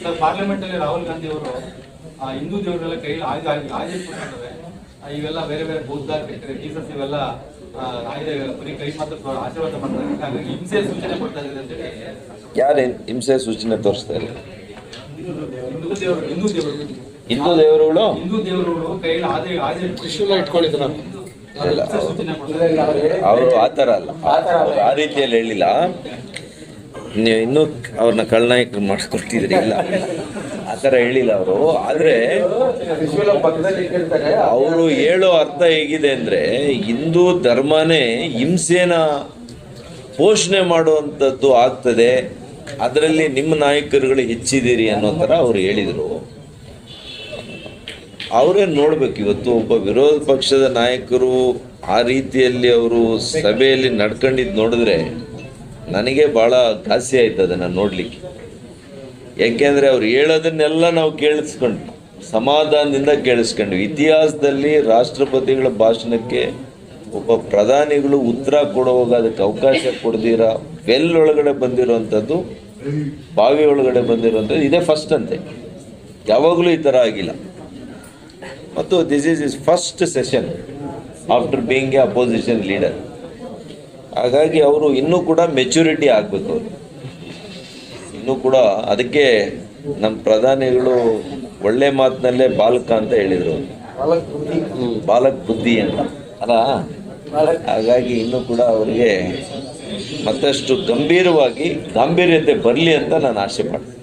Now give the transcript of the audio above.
Sir parliament ಅಲ್ಲಿ ರಾಹುಲ್ ಗಾಂಧಿ ಅವರು ಆ, ಹಿಂದೂ ದೇವರೆಲ್ಲ ಕೈಲಿ ಆಯುಧ ಆಯ್ದಿಟ್ಕೊಂಡಿದ್ದಾರೆ. ಇವೆಲ್ಲ ಬೇರೆ ಬೇರೆ ಬೌದ್ಧ ಕೆಟ್ಟರೆ ಜೀಸಸ್ ಇವೆಲ್ಲ ಬರೀ ಕೈ ಮಾತ್ರ ಆಶೀರ್ವಾದ ಮಾಡ್ತಾರೆ. ಹಾಗಾಗಿ ಹಿಂಸೆ ಸೂಚನೆ ಕೊಡ್ತಾ ಇದೆ ಅಂತ ಹೇಳಿ. ಯಾರು ಹಿಂಸೆ ಸೂಚನೆ ತೋರಿಸ್ತಾ ಇಲ್ಲ? ಹಿಂದೂ ದೇವರು ಹಿಂದೂ ದೇವರು. ಹಿಂದೂ ದೇವರುಗಳು? ಹಿಂದೂ ದೇವರುಗಳು ಕೈಲಿ ಆಯುಧ ಆದರೆ ತ್ರಿಶೂಲ ಇಟ್ಕೊಂಡಿದ್ರು ಅವರು ಆ ಥರ ಅಲ್ಲ. ಆ ರೀತಿಯಲ್ಲಿ ಹೇಳಿಲ್ಲ. ನೀವು ಇನ್ನೂ ಅವ್ರನ್ನ ಕಳ್ಳನಾಯಕರು ಮಾಡಿಸ್ಕೊಡ್ತಿದ್ರಿ, ಇಲ್ಲ. ಆ ಥರ ಹೇಳಿಲ್ಲ ಅವರು. ಆದರೆ ಅವರು ಹೇಳೋ ಅರ್ಥ ಹೇಗಿದೆ ಅಂದರೆ ಹಿಂದೂ ಧರ್ಮನೇ ಹಿಂಸೆನ ಪೋಷಣೆ ಮಾಡುವಂಥದ್ದು ಆಗ್ತದೆ. ಅದರಲ್ಲಿ ನಿಮ್ಮ ನಾಯಕರುಗಳು ಹೆಚ್ಚಿದ್ದೀರಿ ಅನ್ನೋ ಥರ ಅವರು ಹೇಳಿದರು. ಅವರೇ ನೋಡ್ಬೇಕು ಇವತ್ತು ಒಬ್ಬ ವಿರೋಧ ಪಕ್ಷದ ನಾಯಕರು ಆ ರೀತಿಯಲ್ಲಿ ಅವರು ಸಭೆಯಲ್ಲಿ ನಡ್ಕೊಂಡಿದ್ದು ನೋಡಿದ್ರೆ ನನಗೆ ಭಾಳ ಘಾಸಿ ಆಯ್ತು ಅದನ್ನು ನೋಡಲಿಕ್ಕೆ. ಯಾಕೆಂದರೆ ಅವ್ರು ಹೇಳೋದನ್ನೆಲ್ಲ ನಾವು ಕೇಳಿಸ್ಕೊಂಡ್ವಿ. ಸಮಾಧಾನದಿಂದ ಕೇಳಿಸ್ಕೊಂಡ್ವಿ. ಇತಿಹಾಸದಲ್ಲಿ ರಾಷ್ಟ್ರಪತಿಗಳ ಭಾಷಣಕ್ಕೆ ಒಬ್ಬ ಪ್ರಧಾನಿಗಳು ಉತ್ತರ ಕೊಡುವಾಗ ಅದಕ್ಕೆ ಅವಕಾಶ ಕೊಡ್ದಿರ ಬೆಲ್ ಒಳಗಡೆ ಬಂದಿರುವಂಥದ್ದು ಬಾವಿ ಒಳಗಡೆ ಬಂದಿರುವಂಥದ್ದು ಇದೇ ಫಸ್ಟ್ ಅಂತೆ. ಯಾವಾಗಲೂ ಈ ಥರ ಆಗಿಲ್ಲ. ಮತ್ತು this is is first session after being a opposition leader ಹಾಗಾಗಿ ಅವರು ಇನ್ನೂ ಕೂಡ ಮೆಚುರಿಟಿ ಆಗಬೇಕು. ಅವರು ಇನ್ನೂ ಕೂಡ ಅದಕ್ಕೆ ನಮ್ಮ ಪ್ರಧಾನಿಗಳು ಒಳ್ಳೆ ಮಾತಿನಲ್ಲೇ ಬಾಲಕ ಅಂತ ಹೇಳಿದರು. ಬಾಲಕ್ ಬುದ್ಧಿ ಅಂತ. ಅಲ್ಲ? ಹಾಗಾಗಿ ಇನ್ನೂ ಕೂಡ ಅವರಿಗೆ ಮತ್ತಷ್ಟು ಗಂಭೀರವಾಗಿ ಗಾಂಭೀರ್ಯತೆ ಬರಲಿ ಅಂತ ನಾನು ಆಸೆ ಮಾಡ್ತೀನಿ